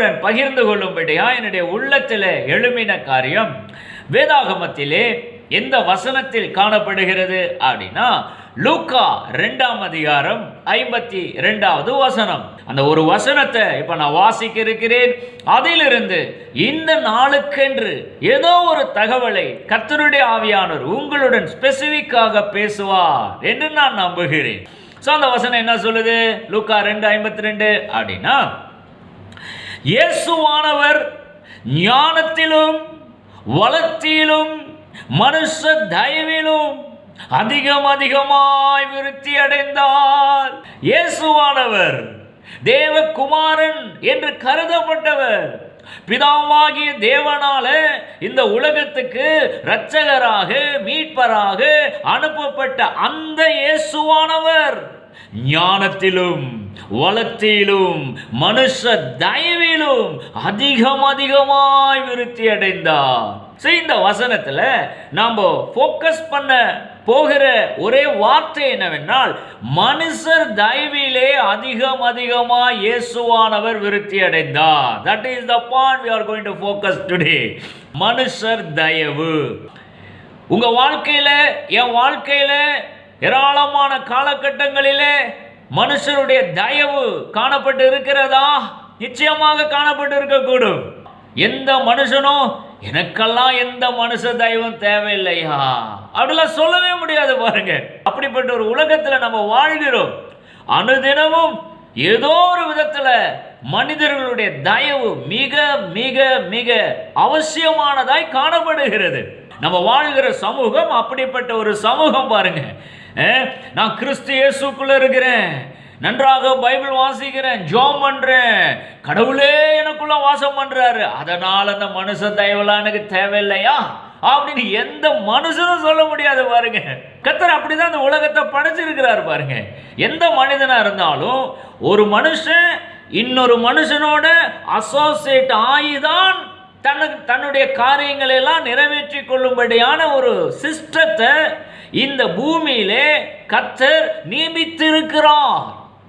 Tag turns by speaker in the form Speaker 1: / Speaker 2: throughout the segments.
Speaker 1: உங்களுடன் பகிர்ந்து கொள்ளும்படியா என்னுடைய உள்ளத்தில் எழுமின காரியம். வேதாகமத்திலே எந்த வசனத்தில் காணப்படுகிறது அப்படின்னா லூக்கா ரெண்டாம் அதிகாரம் ஐம்பத்தி ரெண்டாவது வசனம். அந்த ஒரு வசனத்தை இப்ப நான் வாசிக்க இருக்கிறேன் அதிலிருந்து இந்த நாளுக்கென்று ஏதோ ஒரு தகவலை கத்தருடைய ஆவியானவர் உங்களுடன் ஸ்பெசிபிக்காக பேசுவார் என்று நான் நம்புகிறேன். ஸோ அந்த வசனம் என்ன சொல்லுது? லூக்கா ரெண்டு ஐம்பத்தி ரெண்டு அப்படின்னா இயேசுவானவர் ஞானத்திலும் வளர்த்தியிலும் மனுஷ தயவிலும் அதிகம் அதிகமாய் விருத்தி அடைந்தார். இயேசுவானவர் தேவகுமாரன் என்று கருதப்பட்டவர். பிதாவாகிய தேவனால இந்த உலகத்துக்கு இரட்சகராக மீட்பராக அனுப்பப்பட்ட அந்த இயேசுவானவர். ஞானத்திலும் வளத்திலும் மனுஷ தயவிலும் அதிகம் அதிகமாய் விருத்தி அடைந்தார். சரி இந்த வசனத்துல நாம ஃபோக்கஸ் பண்ண போகிற ஒரே வார்த்தை என்னவென்றால் மனுஷர் தயவிலே அதிகம் அதிகமாக இயேசுவானவர் விருத்தி அடைந்தார். That is the point we are going to focus today மனுஷர் தயவு. உங்க வாழ்க்கையில என் வாழ்க்கையில ஏராளமான காலகட்டங்களிலே மனுஷருடைய தயவு காணப்பட்டு இருக்கிறதா? நிச்சயமாக காணப்பட்டு இருக்கக்கூடும் எந்த மனுஷனும் எனக்கெல்லாம் எந்த மனுஷ தெய்வம் தேவையில்லையா? அப்படிலாம் சொல்லவே முடியாது பாருங்க. அப்படிப்பட்ட ஒரு உலகத்துல நம்ம வாழ்கிறோம். அனுதினமும் ஏதோ ஒரு விதத்துல மனிதர்களுடைய தயவு மிக மிக மிக அவசியமானதாய் காணப்படுகிறது. நம்ம வாழ்கிற சமூகம் அப்படிப்பட்ட ஒரு சமூகம் பாருங்க. நான் கிறிஸ்து இயேசுக்குள்ள இருக்கிறேன். நன்றாக பைபிள் வாசிக்கிறேன் ஜோம் பண்றேன். கடவுளே எனக்குள்ள வாசம் பண்றாரு. அதனால அந்த மனுஷன் தயவுலாம் எனக்கு தேவையில்லையா? அப்படின்னு எந்த மனுஷனும் சொல்ல முடியாது பாருங்க. கத்தர் அப்படிதான் அந்த உலகத்தை படைச்சிருக்கிறாரு பாருங்க. எந்த மனிதனா இருந்தாலும் ஒரு மனுஷன் இன்னொரு மனுஷனோட அசோசியேட் ஆகிதான் தனக்கு தன்னுடைய காரியங்களை எல்லாம் நிறைவேற்றி கொள்ளும்படியான ஒரு சிஸ்டத்தை இந்த பூமியிலே கத்தர் நியமித்திருக்கிறார்.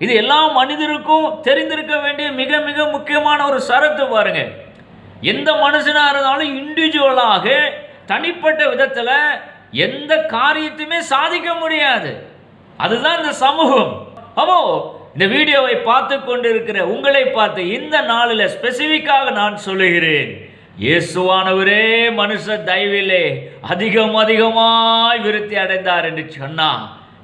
Speaker 1: இது எல்லா மனிதருக்கும் தெரிந்திருக்க வேண்டிய மிக மிக முக்கியமான ஒரு சரத்து பாருங்க. எந்த மனுஷனாக இருந்தாலும் இண்டிவிஜுவலாக தனிப்பட்ட விதத்தில் எந்த காரியத்தையுமே சாதிக்க முடியாது. அதுதான் இந்த சமூகம். அப்போ இந்த வீடியோவை பார்த்து கொண்டிருக்கிற உங்களை பார்த்து இந்த நாளில் ஸ்பெசிஃபிக்காக நான் சொல்லுகிறேன். இயேசுவானவரே மனுஷ தயவிலே அதிகம் அதிகமாய் விருத்தி அடைந்தார் என்று சொன்னா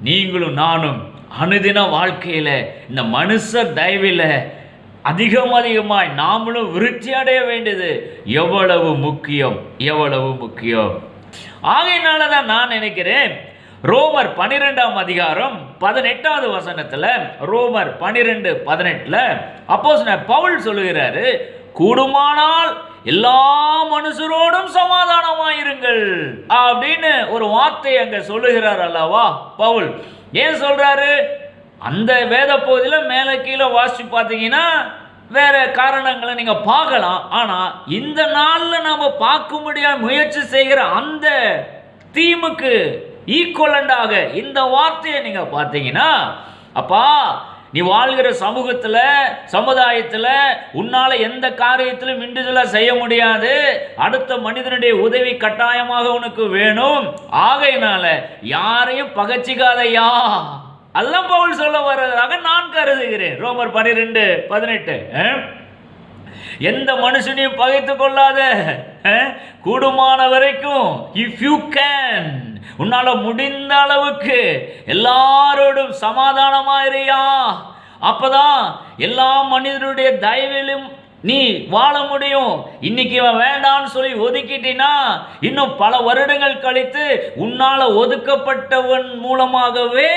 Speaker 1: நீங்களும் நானும் அனுதின வாழ்க்கையில இந்த மனுஷ தயவில அதிகம் அதிகமாய் நாமளும் விருத்தி அடைய வேண்டியது எவ்வளவு முக்கியம் எவ்வளவு முக்கியம். ஆகையினால தான் நான் நினைக்கிறேன் ரோமர் பனிரெண்டாம் அதிகாரம் பதினெட்டாவது வசனத்துல ரோமர் பனிரெண்டு பதினெட்டுல அப்போஸ் பவுல் சொல்லுகிறாரு கூடுமானால் எல்லா மனுஷரோடும் சமாதானமாயிருங்கள். அப்படின்னு ஒரு வார்த்தை அங்க சொல்லுகிறார் அல்லவா? பவுல். ஏன் சொல்றாரு? அந்த வேத பகுதியில் மேலே கீழே வாசிச்சு பார்த்தீங்கன்னா வேற காரணங்களை நீங்க பார்க்கலாம். ஆனா இந்த நாளில் நாம பார்க்க முயற்சி செய்கிற அந்த தீமுக்கு ஈக்குவலண்டாக இந்த வார்த்தையை நீங்க பார்த்தீங்கன்னா அப்பா நீ வாழ்கிற சமூகத்தில் சமுதாயத்தில் உன்னால் எந்த காரியத்திலும் மிண்டுதலாக செய்ய முடியாது. அடுத்த மனிதனுடைய உதவி கட்டாயமாக உனக்கு வேணும். ஆகையினால யாரையும் பகச்சிக்காதையா. எல்லாம் பவுல் சொல்ல வர்றதாக நான் கருதுகிறேன். ரோமர் பனிரெண்டு பதினெட்டு எந்த மனுஷனையும் பகைத்து கொள்ளாத கூடுமான வரைக்கும் இஃப் யூ கேன் உன்னால முடிந்த அளவுக்கு எல்லாரோடும் சமாதானமாயிரியா? அப்பதான் எல்லா மனிதருடைய தயவிலும் நீ வாழ முடியும். இன்னைக்கு இவன் வேண்டான்னு சொல்லி ஒதுக்கிட்டினா இன்னும் பல வருடங்கள் கழித்து உன்னால ஒதுக்கப்பட்டவன் மூலமாகவே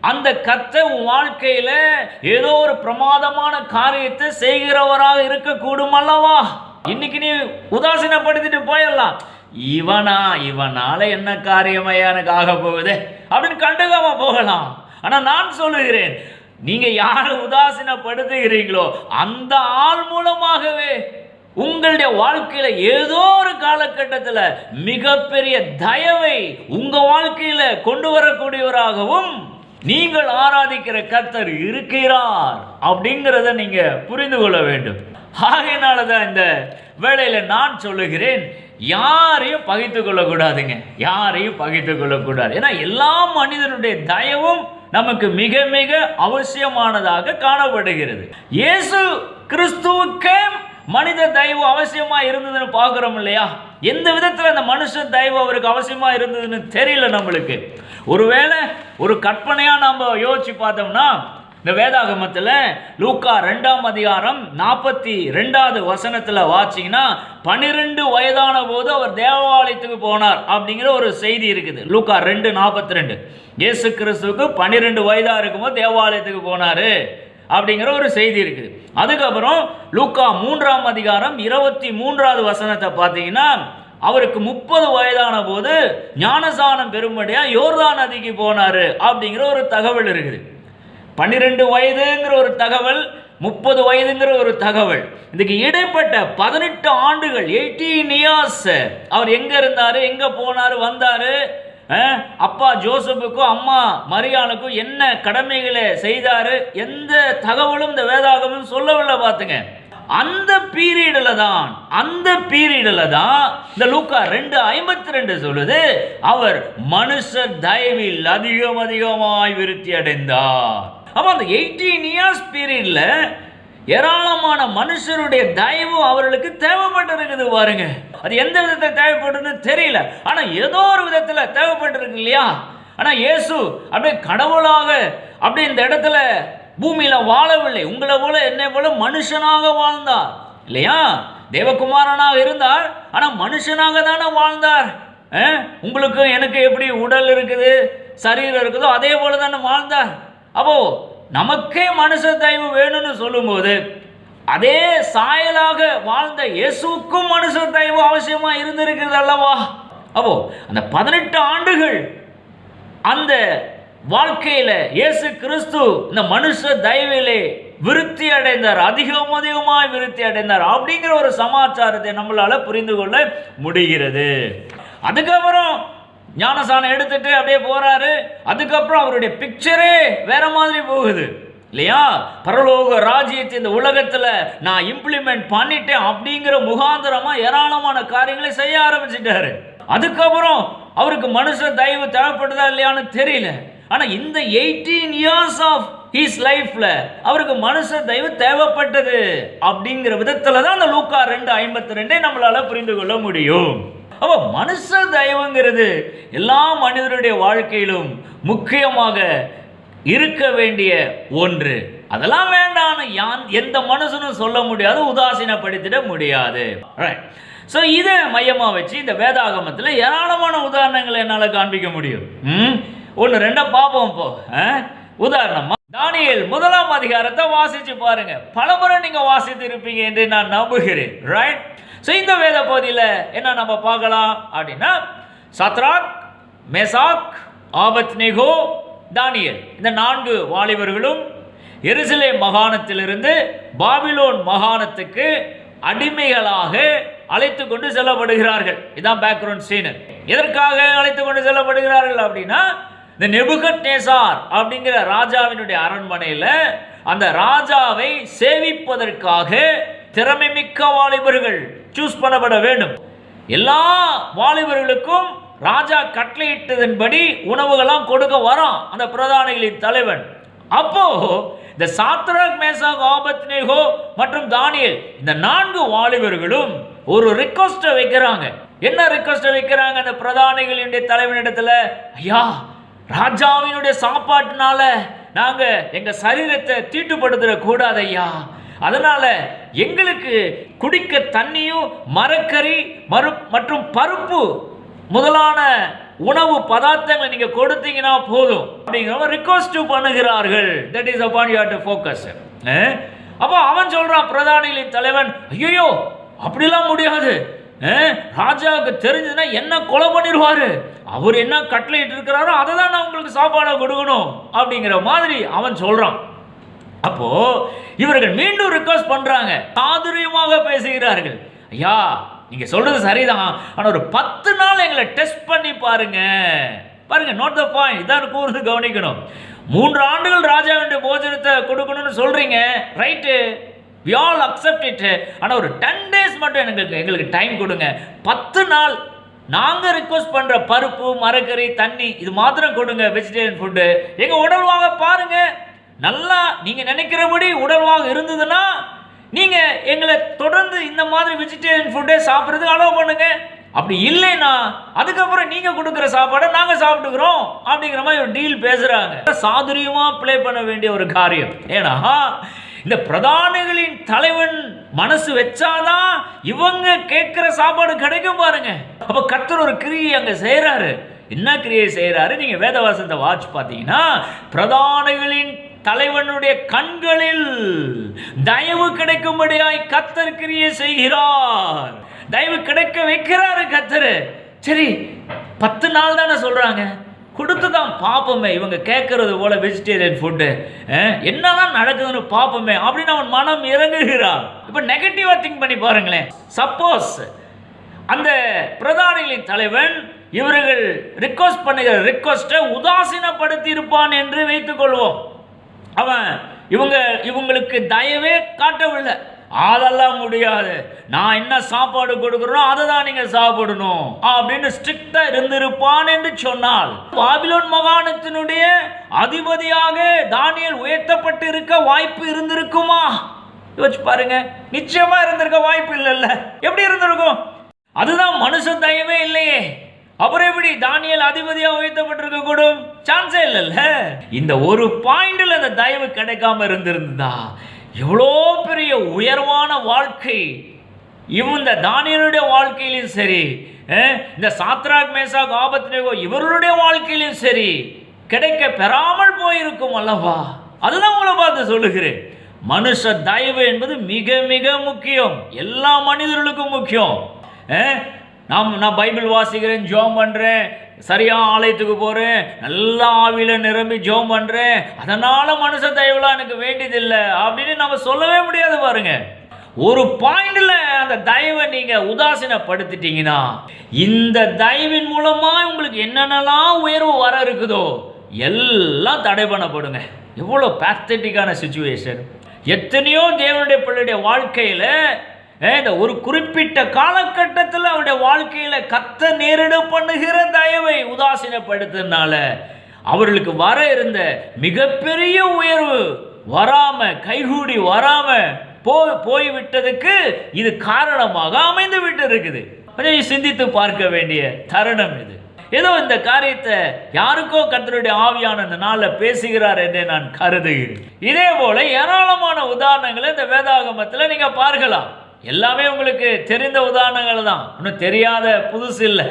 Speaker 1: அந்த கத்த உன் வாழ்க்கையில ஏதோ ஒரு பிரமாதமான காரியத்தை செய்கிறவராக இருக்கக்கூடும் அல்லவா? இன்னைக்கு நீ உதாசீனப்படுத்திட்டு போயிடலாம். இவனா இவனால என்ன காரியமையா எனக்கு ஆக போகுது? அப்படின்னு கண்டுக்காம போகலாம். ஆனா நான் சொல்லுகிறேன் நீங்க யாரை உதாசீனப்படுத்துகிறீங்களோ அந்த ஆள் மூலமாகவே உங்களுடைய வாழ்க்கையில் ஏதோ ஒரு காலகட்டத்தில் மிகப்பெரிய தயவை உங்கள் வாழ்க்கையில் கொண்டு வரக்கூடியவராகவும் நீங்கள் ஆராதிக்கிற கர்த்தர் இருக்கிறார் அப்படிங்கிறத நீங்கள் புரிந்து கொள்ள வேண்டும். ஆகையினால தான் இந்த வேளையில் நான் சொல்லுகிறேன் யாரையும் பகைத்து கொள்ளக்கூடாதுங்க. யாரையும் பகைத்து கொள்ளக்கூடாது. ஏன்னா எல்லா மனிதனுடைய தயவும் நமக்கு மிக மிக அவசியமானதாக காணப்படுகிறது. இயேசு கிறிஸ்துவுக்கே மனித தயவு அவசியமா இருந்ததுன்னு பார்க்குறோம் இல்லையா? எந்த விதத்தில் அந்த மனுஷ தயவு அவருக்கு அவசியமா இருந்ததுன்னு தெரியல நம்மளுக்கு. ஒருவேளை ஒரு கற்பனையாக நம்ம யோசிச்சு பார்த்தோம்னா இந்த வேதாகமத்தில் லூக்கா ரெண்டாம் அதிகாரம் நாற்பத்தி ரெண்டாவது வசனத்தில் வாச்சிங்கன்னா பன்னிரெண்டு வயதான போது அவர் தேவாலயத்துக்கு போனார் அப்படிங்கிற ஒரு செய்தி இருக்குது. லூக்கா ரெண்டு நாற்பத்தி ரெண்டு இயேசு கிறிஸ்துவுக்கு பன்னிரெண்டு வயதாக இருக்கும்போது தேவாலயத்துக்கு போனார் அப்படிங்கிற ஒரு செய்தி இருக்குது. அதுக்கப்புறம் லூக்கா மூன்றாம் அதிகாரம் இருபத்தி மூன்றாவது வசனத்தை பார்த்தீங்கன்னா அவருக்கு முப்பது வயதான போது ஞானசானம் பெரும்படியாக யோர்தான் நதிக்கு போனாரு அப்படிங்கிற ஒரு தகவல் இருக்குது. பன்னிரெண்டு வயதுங்கிற ஒரு தகவல் முப்பது வயதுங்கிற ஒரு தகவல். இதுக்கு இடைப்பட்ட பதினெட்டு ஆண்டுகள் எயிட்டீன் இயர்ஸ் அவர் எங்க இருந்தாரு எங்க போனாரு வந்தாரு? அப்பா ஜோசப்புக்கும் அம்மா மரியாளுக்கும் என்ன கடமைகளை செய்தாரு? எந்த தகவலும் இந்த வேதாகமும் சொல்லவில்லை பார்த்துங்க. அந்த பீரியடில் தான் அந்த பீரியடில் தான் இந்த லூக்கா ரெண்டு ஐம்பத்தி ரெண்டு சொல்லுது அவர் மனுஷ தயவில் அதிகம் அதிகமாய் விருத்தி அடைந்தார். அப்போ அந்த எயிட்டீன் இயர்ஸ் பீரியடில் ஏராளமான மனுஷருடைய தயவு அவர்களுக்கு தேவைப்பட்டிருக்குது பாருங்க. அது எந்த விதத்தில் தேவைப்படுதுன்னு தெரியல. ஆனால் ஏதோ ஒரு விதத்தில் தேவைப்பட்டிருக்கு இல்லையா? ஆனால் இயேசு அப்படியே கடவுளாக அப்படியே இந்த இடத்துல பூமியில் வாழவில்லை. உங்களை போல என்னை போல மனுஷனாக வாழ்ந்தார். இல்லையா? தேவகுமாரனாக இருந்தார். ஆனால் மனுஷனாக தானே வாழ்ந்தார். உங்களுக்கும் எனக்கு எப்படி உடல் இருக்குது? சரீரம் இருக்குதோ அதே போல தானே வாழ்ந்தார். அப்போ நமக்கே மனுஷ தயவு வேணும்னு சொல்லும்போது அதே சாயலாக வாழ்ந்த இயேசுக்கும் மனுஷ தயவு அவசியமா இருந்திருக்கிறது அல்லவா? அப்போ அந்த பதினெட்டு ஆண்டுகள் அந்த வாழ்க்கையில இயேசு கிறிஸ்து இந்த மனுஷ தயவிலே விருத்தி அடைந்தார் அதிகம் அதிகமாய் விருத்தி அடைந்தார் அப்படிங்கிற ஒரு சமாச்சாரத்தை நம்மளால புரிந்து கொள்ள முடிகிறது. அதுக்கப்புறம் ஞானசானம் எடுத்துட்டு அப்படியே போறாரு. அதுக்கப்புறம் அவருடைய பிக்சரே வேற மாதிரி போகுது. இல்லையா? பரலோக ராஜ்யத்தை இந்த உலகத்துல நான் இம்ப்ளிமெண்ட் பண்ணிட்டேன் அப்படிங்கிற முகாந்திரமா ஏராளமான காரியங்களை செய்ய ஆரம்பிச்சிட்டாரு. அதுக்கப்புறம் அவருக்கு மனுஷ தயவு தேவைப்படுதா இல்லையான்னு தெரியல. ஆனா இந்த எயிட்டீன் இயர்ஸ் ஆஃப் ஹீஸ் லைஃப்ல அவருக்கு மனுஷ தயவு தேவைப்பட்டது அப்படிங்கிற விதத்துல தான் அந்த லூக்கா ரெண்டு ஐம்பத்தி ரெண்டே நம்மளால புரிந்து கொள்ள முடியும். அப்போ மனுஷ தயவுங்கிறது எல்லா மனிதருடைய வாழ்க்கையிலும் முக்கியமாக இருக்க வேண்டிய ஒன்று. அதெல்லாம் வேண்டாம்னு யான் எந்த மனுஷனும் சொல்ல முடியாது உதாசீனப்படுத்திட முடியாது. ஸோ இதை மையமாக வச்சு இந்த வேதாகமத்தில் ஏராளமான உதாரணங்களை என்னால் காண்பிக்க முடியும். ம்? ஒன்று ரெண்டை பார்ப்போம் இப்போ. ஆ? உதாரணமா தானியேல் முதலாம் அதிகாரத்தை வாசிச்சு பாருங்க. பலமுறை நீங்க வாசித்து இருப்பீங்க என்று நான் நம்புகிறேன். ரைட் ஸோ இந்த வேத பகுதியில் என்ன நம்ம பார்க்கலாம் அப்படின்னா சத்ராக் மெசாக் ஆபத் நெகோ தானியல். இந்த நான்கு வாலிபர்களும் எருசலே மாகாணத்திலிருந்து பாபிலோன் மாகாணத்துக்கு அடிமைகளாக அழைத்து கொண்டு செல்லப்படுகிறார்கள். இதான் பேக்ரவுண்ட் சீனு எதற்காக அழைத்து கொண்டு செல்லப்படுகிறார்கள் அப்படின்னா இந்த நெபுகட் நேசார் அப்படிங்கிற ராஜாவினுடைய அரண்மனையில் அந்த ராஜாவை சேவிப்பதற்காக திறமை மிக்க வாலிபர்கள் சூஸ் பண்ணப்பட வேண்டும். எல்லா வாலிபர்களுக்கும் ராஜா கட்டளையிட்டதன்படி உணவுகளாம் கொடுக்க வரான் அந்த பிரதானிகளின் தலைவன். அப்போ இந்த சாத்ராக் மேசாக் ஆபத்னேகோ மற்றும் தானியல் இந்த நான்கு வாலிபர்களும் ஒரு ரிக்வஸ்ட்டை வைக்கிறாங்க. என்ன ரிக்வஸ்ட்டை வைக்கிறாங்க? அந்த பிரதானிகளினுடைய தலைவனிடத்துல ஐயா ராஜாவினுடைய சாப்பாட்டினால நாங்க எங்க சரீரத்தை தீட்டுப்படுத்திட கூடாது ஐயா. அதனால எங்களுக்கு குடிக்க தண்ணியும் மரக்கறி மறு மற்றும் பருப்பு முதலான உணவு பதார்த்தங்களை நீங்கள் கொடுத்தீங்கன்னா போதும். அப்படிங்கிற ரிக்வஸ்ட் பண்ணுகிறார்கள். That is upon you to focus அப்போ அவன் சொல்கிறான் பிரதானிகளின் தலைவன் ஐயோ அப்படிலாம் முடியாது. ராஜாவுக்கு தெரிஞ்சதுன்னா என்ன கொலை பண்ணிடுவாரு அவர் என்ன கட்டளையிட்டு இருக்கிறாரோ அதை தான் நான் உங்களுக்கு சாப்பாடை கொடுக்கணும். அப்படிங்கிற மாதிரி அவன் சொல்கிறான் அப்போ இவர்கள் மீண்டும் ரிக்வஸ்ட் பண்றாங்க. சாதுரியமாக பேசுகிறார்கள். ஐயா நீங்க சொல்றது சரிதான். ஆனா ஒரு பத்து நாள் எங்களை டெஸ்ட் பண்ணி பாருங்க. பாருங்க நோட் த பாயிண்ட் இதான் கூர்ந்து கவனிக்கணும். மூன்று ஆண்டுகள் ராஜா வேண்டிய போஜனத்தை கொடுக்கணும்னு சொல்றீங்க. Right we all accept it ஆனால் ஒரு டென் டேஸ் மட்டும் எங்களுக்கு எங்களுக்கு டைம் கொடுங்க. பத்து நாள் நாங்கள் ரிக்வஸ்ட் பண்ணுற பருப்பு மரக்கறி தண்ணி இது மாத்திரம் கொடுங்க வெஜிடேரியன் ஃபுட்டு எங்கள் உடல்வாக பாருங்கள் நல்லா நீங்கள் நினைக்கிறபடி உடல்வாக இருந்ததுன்னா நீங்கள் எங்களை தொடர்ந்து இந்த மாதிரி வெஜிடேரியன் ஃபுட்டே சாப்பிட்றதுக்கு அலோவ் பண்ணுங்க. அப்படி இல்லைன்னா அதுக்கப்புறம் நீங்கள் கொடுக்குற சாப்பாடை நாங்கள் சாப்பிட்டுக்கிறோம் அப்படிங்கிற மாதிரி ஒரு டீல் பேசுகிறாங்க சாதுரியமாக ப்ளே பண்ண வேண்டிய ஒரு காரியம். ஏன்னா இந்த பிரதானிகளின் தலைவன் மனசு வச்சாதான் இவங்க கேட்கிற சாப்பாடு கிடைக்கும் பாருங்க. அப்ப கத்தர் ஒரு கிரியை அங்க செய்யறாரு என்ன கிரியை செய்யறாரு நீங்க வேதவாசத்தை வாட்ச் பார்த்தீங்கன்னா பிரதானிகளின் தலைவனுடைய கண்களில் தயவு கிடைக்கும்படியாய் கத்தர் கிரியை செய்கிறார். தயவு கிடைக்க வைக்கிறாரு கத்தர். சரி பத்து நாள் தானே சொல்றாங்க. கொடுத்து தான் பார்ப்போமே இவங்க கேட்கறது போல வெஜிடேரியன் ஃபுட்டு என்னதான் நடக்குதுன்னு பார்ப்போமே அப்படின்னு அவன் மனம் இறங்குகிறான். இப்போ நெகட்டிவாக திங்க் பண்ணி பாருங்களேன். சப்போஸ் அந்த பிரதானிகளின் தலைவன் இவர்கள் ரிக்வஸ்ட் பண்ணுகிற ரிக்வஸ்ட்டை உதாசீனப்படுத்தி இருப்பான் என்று வைத்துக்கொள்வோம். அவன் இவங்க இவங்களுக்கு தயவே காட்டவில்லை. அதெல்லாம் முடியாது. நான் என்ன சாப்பாடு கொடுக்குறனோ அதை தான் நீங்க சாப்பிடணும். அப்படின்னு ஸ்ட்ரிக்டா இருந்திருப்பான் என்று சொன்னால் பாபிலோன் மகாணத்தினுடைய அதிபதியாக தானியல் உயர்த்தப்பட்டு இருக்க வாய்ப்பு இருந்திருக்குமா? யோசிச்சு பாருங்க. நிச்சயமா இருந்திருக்க வாய்ப்பு இல்லைல்ல. எப்படி இருந்திருக்கும்? அதுதான் மனுஷ தயவே இல்லையே. அப்புறம் எப்படி தானியல் அதிபதியா உயர்த்தப்பட்டிருக்க கூடும் சான்ஸே இல்லைல்ல. இந்த ஒரு பாயிண்ட்ல அந்த தயவு கிடைக்காம இருந்திருந்தா எவ்வளோ பெரிய உயர்வான வாழ்க்கை. இந்த தானியனுடைய வாழ்க்கையிலும் சரி இந்த சாத்ராக் மேசாக் ஆபத்னேகோ இவர்களுடைய வாழ்க்கையிலும் சரி கிடைக்க பெறாமல் போயிருக்கும் அல்லவா? அதுதான் உங்களை பார்த்து சொல்லுகிறேன். மனுஷ தயவு என்பது மிக மிக முக்கியம். எல்லா மனிதர்களுக்கும் முக்கியம். நாம் நான் பைபிள் வாசிக்கிறேன் ஜோம் பண்ணுறேன் சரியாக ஆலயத்துக்கு போகிறேன் நல்லா ஆவியில் நிரம்பி ஜோம் பண்ணுறேன் அதனால் மனுஷ தயவுலாம் எனக்கு வேண்டியதில்லை. அப்படின்னு நம்ம சொல்லவே முடியாது பாருங்க. ஒரு பாயிண்டில் அந்த தயவை நீங்கள் உதாசீனப்படுத்திட்டீங்கன்னா இந்த தயவின் மூலமாக உங்களுக்கு என்னென்னலாம் உயர்வு வர இருக்குதோ எல்லாம் தடை பண்ணப்படுங்க. எவ்வளோ பேத்தட்டிக்கான சுச்சுவேஷன் எத்தனையோ தேவனுடைய பிள்ளைடைய வாழ்க்கையில் இந்த ஒரு குறிப்பிட்ட காலகட்டத்தில் அவருடைய வாழ்க்கையில் கத்த நேரிட பண்ணுகிற தயவை உதாசீனப்படுத்தினால அவர்களுக்கு வர இருந்த மிகப்பெரிய உயர்வு வராம கைகூடி வராம போ போய்விட்டதுக்கு இது காரணமாக அமைந்து விட்டு இருக்குது கொஞ்சம் சிந்தித்து பார்க்க வேண்டிய தருணம் இது. ஏதோ இந்த காரியத்தை யாருக்கோ கத்தருடைய ஆவியான இந்த நாளில் பேசுகிறார் என்று நான் கருதுகிறேன். இதே போல ஏராளமான உதாரணங்களை இந்த வேதாகமத்தில் நீங்கள் பார்க்கலாம். எல்லாமே உங்களுக்கு தெரிந்த உதாரணங்கள் தான். ஒன்றும் தெரியாத புதுசு இல்லை.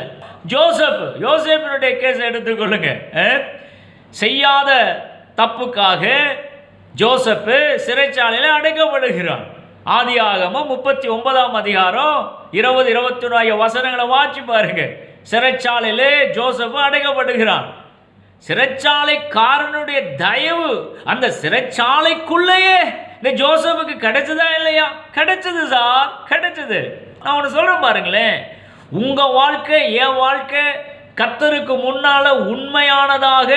Speaker 1: ஜோசப் யோசேப்பினுடைய கேஸ் எடுத்துக்கொள்ளுங்க செய்யாத தப்புக்காக ஜோசப்பு சிறைச்சாலையில் அடைக்கப்படுகிறான். ஆதியாகமம் முப்பத்தி ஒன்பதாம் அதிகாரம் இருபது இருபத்தி ஒன்று வசனங்களை வாட்சி பாருங்க. சிறைச்சாலையிலே ஜோசப்பு அடைக்கப்படுகிறான். சிறைச்சாலைக்காரனுடைய தயவு அந்த சிறைச்சாலைக்குள்ளேயே இந்த ஜோசப்புக்கு கிடைச்சதா இல்லையா? கிடைச்சது சார் கிடைச்சது. நான் ஒன்று சொல்கிறேன் பாருங்களேன். உங்கள் வாழ்க்கை என் வாழ்க்கை கத்தருக்கு முன்னால் உண்மையானதாக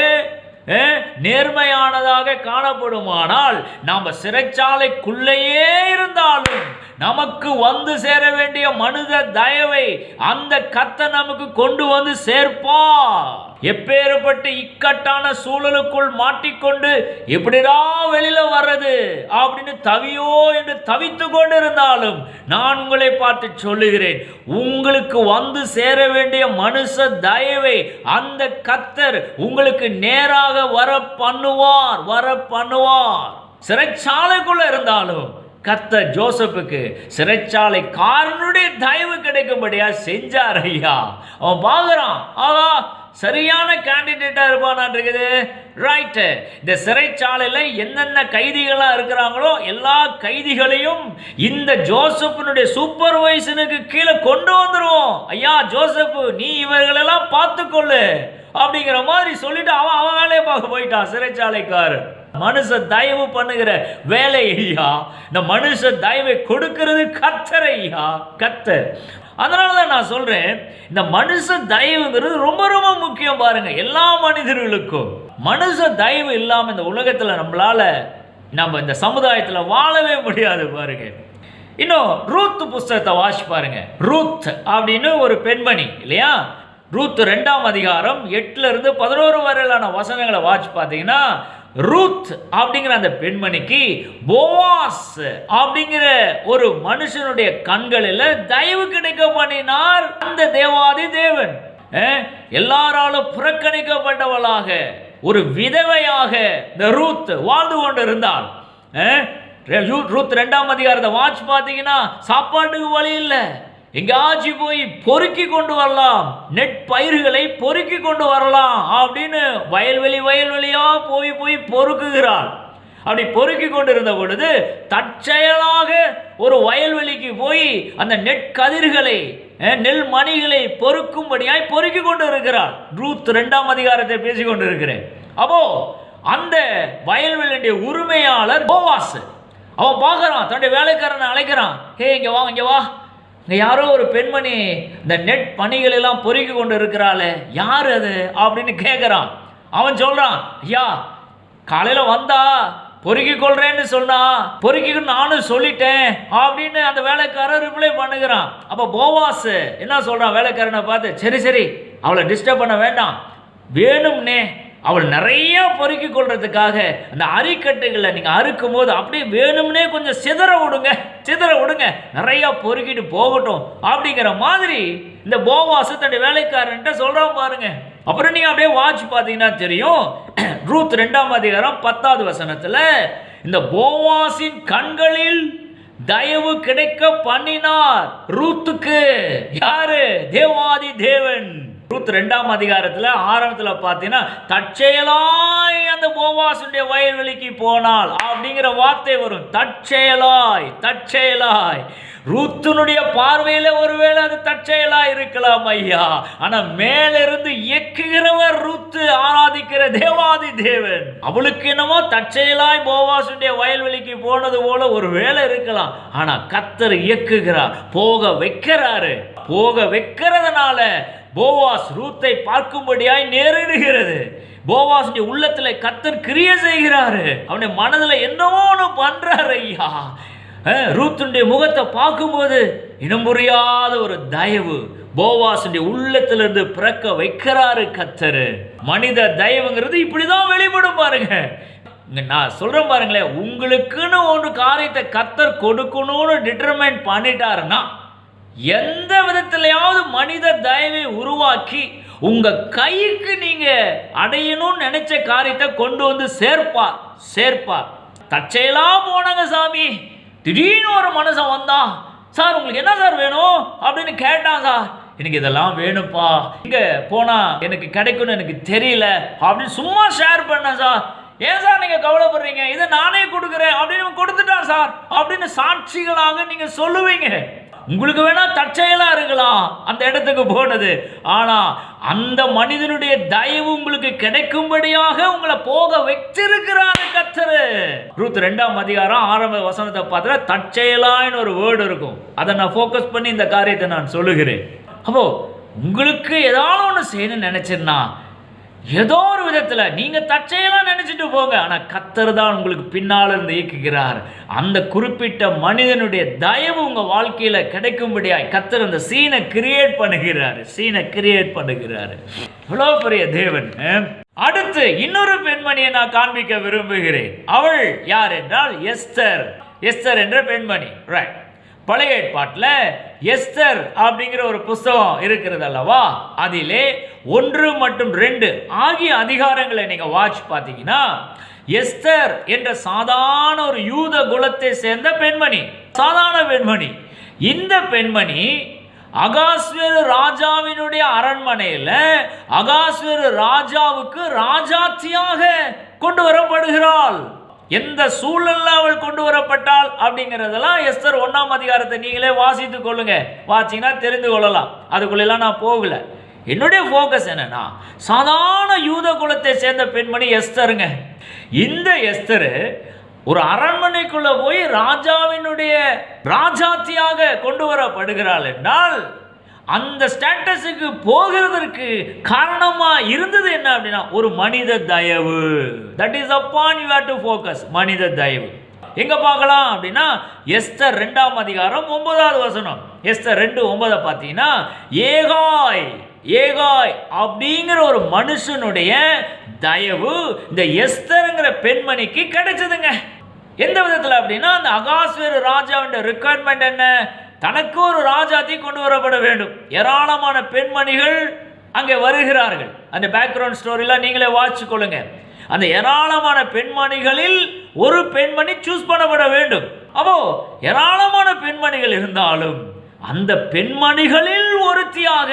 Speaker 1: நேர்மையானதாக காணப்படுமானால் நாம் சிறைச்சாலைக்குள்ளேயே இருந்தாலும் நமக்கு வந்து சேர வேண்டிய மனித தயவை அந்த கத்தை நமக்கு கொண்டு வந்து சேர்ப்பார். எப்பேறுபட்ட இக்கட்டான சூழலுக்குள் மாட்டிக்கொண்டு எப்படிடா வெளியில வர்றது? அப்படின்னு தவியோ என்று தவித்து கொண்டு இருந்தாலும் நான் உங்களை பார்த்து சொல்லுகிறேன் உங்களுக்கு வந்து சேர வேண்டிய மனுஷ தயவை அந்த கத்தர் உங்களுக்கு நேராக வர பண்ணுவார் வர பண்ணுவார். சிறைச்சாலைக்குள்ள இருந்தாலும் கத்த ஜோசப்புக்கு சிறைச்சாலை காரனுடைய தயவு கிடைக்கும்படியா செஞ்சார் ஐயா. அவன் பார்க்குறான் ஆகா சரியான கேண்டிடேட்டாக இருப்பானான் இருக்குது ரைட்டு இந்த சிறைச்சாலையில் என்னென்ன கைதிகளாக இருக்கிறாங்களோ எல்லா கைதிகளையும் இந்த ஜோசப்பினுடைய சூப்பர்வைசனுக்கு கீழே கொண்டு வந்துருவோம். ஐயா ஜோசப்பு நீ இவர்களெல்லாம் பார்த்துக்கொள்ளு. அப்படிங்கிற மாதிரி சொல்லிட்டு அவன் அவன் வேலையை பார்க்க போயிட்டான் சிறைச்சாலைக்காரன். மனுஷ தயவு பண்ணுகிற வேலை ஐயா இந்த மனுஷ தயவை கொடுக்கிறது கத்தர் ஐயா கத்தர் அதனால தான் நான் சொல்கிறேன் இந்த மனுஷ தயவுங்கிறது ரொம்ப ரொம்ப முக்கியம் பாருங்க எல்லா மனிதர்களுக்கும். மனுஷ தயவு இல்லாமல் இந்த உலகத்தில் நம்மளால் நம்ம இந்த சமுதாயத்தில் வாழவே முடியாது பாருங்க. இன்னும் ரூத் புஸ்தகத்தை வாசி பாருங்க. ரூத் அப்படின்னு ஒரு பெண்மணி இல்லையா? ரூத் ரெண்டாம் அதிகாரம் எட்டுல இருந்து பதினோரு வரையிலான வசனங்களை வாட்ச் பார்த்தீங்கன்னா ரூத் அப்படிங்கிற அந்த பெண்மணிக்கு போவாஸ் அப்படிங்கிற ஒரு மனுஷனுடைய கண்களில் தயவு கிடைக்க பண்ணினார் அந்த தேவாதி தேவன். எல்லாராலும் புறக்கணிக்கப்பட்டவளாக ஒரு விதவையாக இந்த ரூத் வாழ்ந்து கொண்டு இருந்தாள் ரூ- ரூத் ரெண்டாம் அதிகாரத்தை வாட்ச் பார்த்தீங்கன்னா சாப்பாட்டுக்கு வழி இல்லை. எங்கேயாச்சும் போய் பொறுக்கி கொண்டு வரலாம். நெட் பயிர்களை பொறுக்கி கொண்டு வரலாம் அப்படின்னு வயல்வெளி வயல்வெளியாக போய் போய் பொறுக்குகிறாள். அப்படி பொறுக்கி கொண்டிருந்த பொழுது தற்செயலாக ஒரு வயல்வெளிக்கு போய் அந்த நெற்கதிர்களை நெல் மணிகளை பொறுக்கும்படியாய் பொறுக்கி கொண்டு இருக்கிறார் ரூத் ரெண்டாம் அதிகாரத்தை பேசி கொண்டு இருக்கிறேன் அப்போ அந்த வயல்வெளியுடைய உரிமையாளர் போவாஸ் அவன் பார்க்கறான் தன்னுடைய வேலைக்காரனை அழைக்கிறான். ஹே இங்க வா இங்க வா. இங்கே யாரோ ஒரு பெண்மணி இந்த நெட் பணிகள் எல்லாம் பொறுக்கி கொண்டு இருக்கிறாளே யார் அது அப்படின்னு கேட்குறான் அவன் சொல்கிறான் ஐயா காலையில் வந்தா பொறுக்கி கொள்றேன்னு சொன்னா பொறுக்கின்னு நானும் சொல்லிட்டேன் அப்படின்னு அந்த வேலைக்காரன் ரிப்ளை பண்ணுகிறான். அப்போ போவாஸ் என்ன சொல்கிறான் வேலைக்காரனை பார்த்து சரி சரி அவளை டிஸ்டர்ப் பண்ண வேண்டாம். வேணும்னே அவள் நிறைய பொறுக்கி கொள்றதுக்காக அந்த அரிக்கட்டைகளை நீங்கள் அறுக்கும் போது அப்படியே வேணும்னே கொஞ்சம் சிதற விடுங்க சிதற விடுங்க. நிறையா பொறுக்கிட்டு போகட்டும் அப்படிங்கிற மாதிரி இந்த போவாசு தன்னுடைய வேலைக்காரன்ட்ட சொல்கிறான் பாருங்க. அப்புறம் நீங்கள் அப்படியே வாட்ச் பார்த்தீங்கன்னா தெரியும். ரூத் ரெண்டாம் அதிகாரம் பத்தாவது வசனத்தில் இந்த போவாசின் கண்களில் தயவு கிடைக்க பண்ணினார். ரூத்துக்கு யாரு? தேவாதி தேவன். ரூத் ரெண்டாம் அதிகாரத்தில் ஆரம்பத்தில் பார்த்தீங்கன்னா தற்செயலாய் அந்த போவாசுடைய வயல்வெளிக்கு போனால் அப்படிங்கிற வார்த்தை வரும். தற்செயலாய் தற்செயலாய். ரூத்தினுடைய பார்வையில் ஒருவேளை அது தற்செயலா இருக்கலாம் ஐயா. ஆனா மேலிருந்து இயக்குகிறவர் ரூத்து ஆராதிக்கிற தேவாதி தேவன். அவளுக்கு என்னமோ தற்செயலாய் போவாசுடைய வயல்வெளிக்கு போனது போல ஒரு வேலை இருக்கலாம். ஆனா கத்தர் இயக்குகிறார் போக வைக்கிறாரு. போக வைக்கிறதுனால போவாஸ் ரூத்தை பார்க்கும்படியாய் நேரிடுகிறது. போவாசுடைய உள்ளத்துல கத்தர் கிரிய செய்கிறாரு. அவனுடைய மனதுல என்னவோ ஒன்று பண்றாரு ஐயா. ரூத்துடைய முகத்தை பார்க்கும்போது இனம் புரியாத ஒரு தயவு. போவாசுடைய உள்ளத்திலிருந்து பிறக்க வைக்கிறாரு கத்தரு. மனித தயவுங்கிறது இப்படிதான் வெளிப்படும் பாருங்க. நான் சொல்றேன் பாருங்களேன் உங்களுக்குன்னு ஒரு காரியத்தை கத்தர் கொடுக்கணும்னு டிட்டர்மைன் பண்ணிட்டாருன்னா எந்த விதத்திலையாவது மனித தயவை உருவாக்கி உங்கள் கைக்கு நீங்கள் அடையணும்னு நினைச்ச காரியத்தை கொண்டு வந்து சேர்ப்பார். சேர்ப்பார். தற்செயலாக போனாங்க சாமி. திடீர்னு ஒரு மனுஷன் வந்தான் சார் உங்களுக்கு என்ன சார் வேணும்? அப்படின்னு கேட்டான் சார். எனக்கு இதெல்லாம் வேணும்ப்பா. இங்கே போனால் எனக்கு கிடைக்கும்னு எனக்கு தெரியல. அப்படின்னு சும்மா ஷேர் பண்ணேன் சார். ஏன் சார் நீங்கள் கவலைப்படுறீங்க? இதை நானே கொடுக்குறேன். அப்படின்னு கொடுத்துட்டான் சார். அப்படின்னு சாட்சிகளாக நீங்கள் சொல்லுவீங்க. உங்களுக்கு வேணா தற்செயலா இருக்கலாம். அந்த இடத்துக்கு போனது. ஆனா அந்த மனிதனுடைய தயவு உங்களுக்கு கிடைக்கும்படியாக உங்களை போக வச்சிருக்கிறாரு கத்தரு ரூத் ரெண்டாம் அதிகாரம் ஆரம்ப வசனத்தை பார்த்தா தற்செயலான்னு ஒரு வேர்டு இருக்கும். அதை நான் ஃபோக்கஸ் பண்ணி இந்த காரியத்தை நான் சொல்லுகிறேன். அப்போ உங்களுக்கு ஏதாவது ஒன்று செய்யணும்னு நினைச்சிருந்தா ஏதோ ஒரு விதத்தில் நீங்கள் தச்சையெல்லாம் நினச்சிட்டு போங்க. ஆனால் கத்தர் தான் உங்களுக்கு பின்னால் இருந்து இயக்குகிறார். அந்த குறிப்பிட்ட மனிதனுடைய தயவு உங்கள் வாழ்க்கையில் கிடைக்கும்படியாய் கத்தர் அந்த சீனை கிரியேட் பண்ணுகிறாரு. சீனை கிரியேட் பண்ணுகிறாரு. இவ்வளோ பெரிய தேவன் அடுத்து இன்னொரு பெண்மணியை நான் காண்பிக்க விரும்புகிறேன். அவள் யார் என்றால் எஸ்தர். எஸ்தர் என்ற பெண்மணி. ரைட் பழைய ஏற்பாட்டில் எஸ்தர் அப்படிங்கிற ஒரு புஸ்தகம் இருக்கிறது அல்லவா? அதிலே ஒன்று மற்றும் ரெண்டு ஆகிய அதிகாரங்களை நீங்கள் வாட்ச் பார்த்தீங்கன்னா எஸ்தர் என்ற சாதாரண ஒரு யூத குலத்தை சேர்ந்த பெண்மணி சாதாரண பெண்மணி. இந்த பெண்மணி அகாஸ்வேரு ராஜாவினுடைய அரண்மனையில் அகாஸ்வேரு ராஜாவுக்கு ராஜாத்தியாக கொண்டு வரப்படுகிறாள். எந்த சூழல்ல அவள் கொண்டு வரப்பட்டாள் அப்படிங்கிறதெல்லாம் எஸ்தர் ஒன்றாம் அதிகாரத்தை நீங்களே வாசித்து கொள்ளுங்க. வாசிங்கன்னா தெரிந்து கொள்ளலாம். அதுக்குள்ளெல்லாம் நான் போகல. என்னுடைய ஃபோக்கஸ் என்னன்னா சாதாரண யூத குலத்தை சேர்ந்த பெண்மணி எஸ்தருங்க. இந்த எஸ்தரு ஒரு அரண்மனைக்குள்ள போய் ராஜாவினுடைய ராஜாத்தியாக கொண்டு வரப்படுகிறாள் என்றால் அந்த ஸ்டேட்டஸுக்கு போகிறதற்கு காரணமாக இருந்தது என்ன அப்படின்னா ஒரு மனித தயவு. That is upon you had to focus மனித தயவு. எங்க பார்க்கலாம் அப்படின்னா எஸ்தர் ரெண்டாம் அதிகாரம் ஒன்பதாவது வசனம். எஸ்தர் ரெண்டு ஒன்பதை பார்த்தீங்கன்னா ஏகாய் ஏகாய் அப்படிங்கிற ஒரு மனுஷனுடைய தயவு இந்த எஸ்தருங்கிற பெண்மணிக்கு கிடைச்சதுங்க. எந்த விதத்தில் அப்படின்னா அந்த அகாஸ்வேரு ராஜாவின் ரிக்குவயர்மெண்ட் என்ன? தனக்கு ஒரு ராஜாத்தி கொண்டு வரப்பட வேண்டும். ஏராளமான பெண்மணிகள் அங்கே வருகிறார்கள். அந்த பேக்ரவுண்ட் ஸ்டோரிலாம் நீங்களே வாட்சி கொள்ளுங்க. அந்த ஏராளமான பெண்மணிகளில் ஒரு பெண்மணி சூஸ் பண்ணப்பட வேண்டும். அப்போ ஏராளமான பெண்மணிகள் இருந்தாலும் அந்த பெண்மணிகளில் ஒருத்தியாக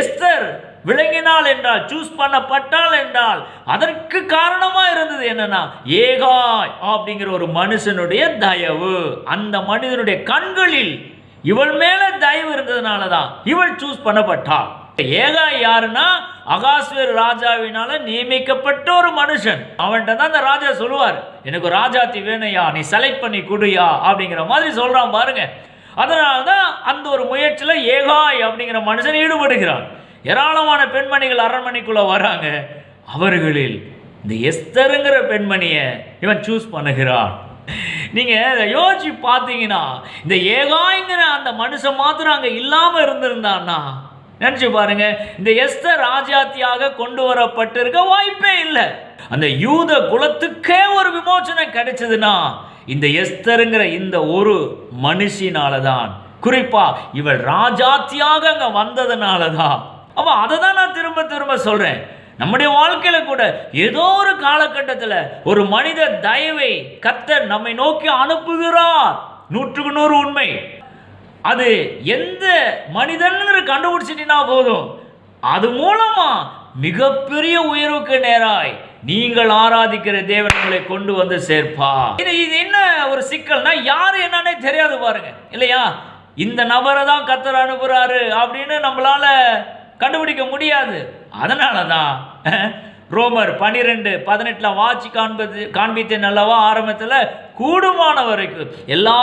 Speaker 1: எஸ்தர் விளங்கினாள் என்றால் சூஸ் பண்ணப்பட்டாள் என்றால் அதற்கு காரணமாக இருந்தது என்னன்னா ஏகாய் அப்படிங்கிற ஒரு மனுஷனுடைய தயவு. அந்த மனிதனுடைய கண்களில் இவள் மேல தயவு இருந்ததுனால தான் இவள் சூஸ் பண்ணப்பட்டாள் ஏகா யாருன்னா அகாஸ்வேர் ராஜாவினால நியமிக்கப்பட்ட ஒரு மனுஷன். அவன்கிட்ட தான் அந்த ராஜா சொல்லுவார் எனக்கு ராஜாத்தி வேணையா நீ செலக்ட் பண்ணி கொடுயா அப்படிங்கிற மாதிரி சொல்றான் பாருங்க. அதனால தான் அந்த ஒரு முயற்சியில் ஏகாய் அப்படிங்கிற மனுஷன் ஈடுபடுகிறான். ஏராளமான பெண்மணிகள் அரண்மனைக்குள்ள வராங்க. அவர்களில் இந்த எஸ்தருங்கிற பெண்மணியை இவன் சூஸ் பண்ணுகிறான். நீங்கள் யோசிச்சு பார்த்தீங்கன்னா இந்த ஏகாங்கிற அந்த மனுஷன் மாத்திரம் அங்கே இல்லாமல் இருந்திருந்தான்னா நினச்சி பாருங்க இந்த எஸ்தர் ராஜாத்தியாக கொண்டு வரப்பட்டிருக்க வாய்ப்பே இல்லை. அந்த யூத குலத்துக்கே ஒரு விமோச்சனம் கிடைச்சதுன்னா இந்த எஸ்தருங்கிற இந்த ஒரு மனுஷினால தான் குறிப்பா இவள் ராஜாத்தியாக அங்கே வந்ததுனால தான் அப்போ அதை தான் நான் திரும்ப திரும்ப சொல்கிறேன் நம்முடைய வாழ்க்கையில் கூட ஏதோ ஒரு காலகட்டத்தில் ஒரு மனித தயவை கத்தர் நம்மை நோக்கி அனுப்புகிறார். நூற்றுக்கு நூறு உண்மை. அது எந்த மனிதனுங்கிற கண்டுபிடிச்சிட்டினா போதும். அது மூலமா மிகப்பெரிய உயர்வுக்கு நேராய் நீங்கள் ஆராதிக்கிற தேவன் உங்களை கொண்டு வந்து சேர்ப்பா. இது இது என்ன ஒரு சிக்கல்னா யாரு என்னன்னே தெரியாது பாருங்க. இல்லையா? இந்த நபரை தான் கத்தர் அனுப்புறாரு அப்படின்னு நம்மளால கண்டுபிடிக்க முடியாது. அதனால தான் ரோமர் பனிரெண்டு பதினெட்டில் வாட்சி காண்பது காண்பித்தேன் அல்லவா ஆரம்பத்தில்? கூடுமான வரைக்கும் எல்லா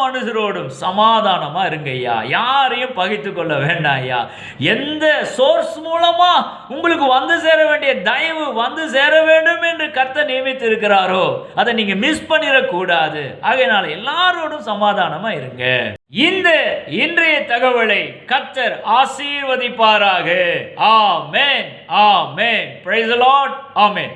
Speaker 1: மனுஷரோடும் சமாதானமா இருங்க ஐயா யாரையும் பகித்து கொள்ள வேண்டாம் ஐயா எந்த சோர்ஸ் மூலமா உங்களுக்கு வந்து சேர வேண்டிய தயவு வந்து சேர வேண்டும் என்று கத்த நியமித்து இருக்கிறாரோ அதை நீங்க மிஸ் பண்ணிடக்கூடாது. ஆகையினால எல்லாரோடும் சமாதானமா இருங்க. இந்த இன்றைய தகவலை கத்தர் ஆசீர்வதிப்பாராக. ஆமேன் ஆமேன். பிரைஸ் லார்ட் ஆமேன்.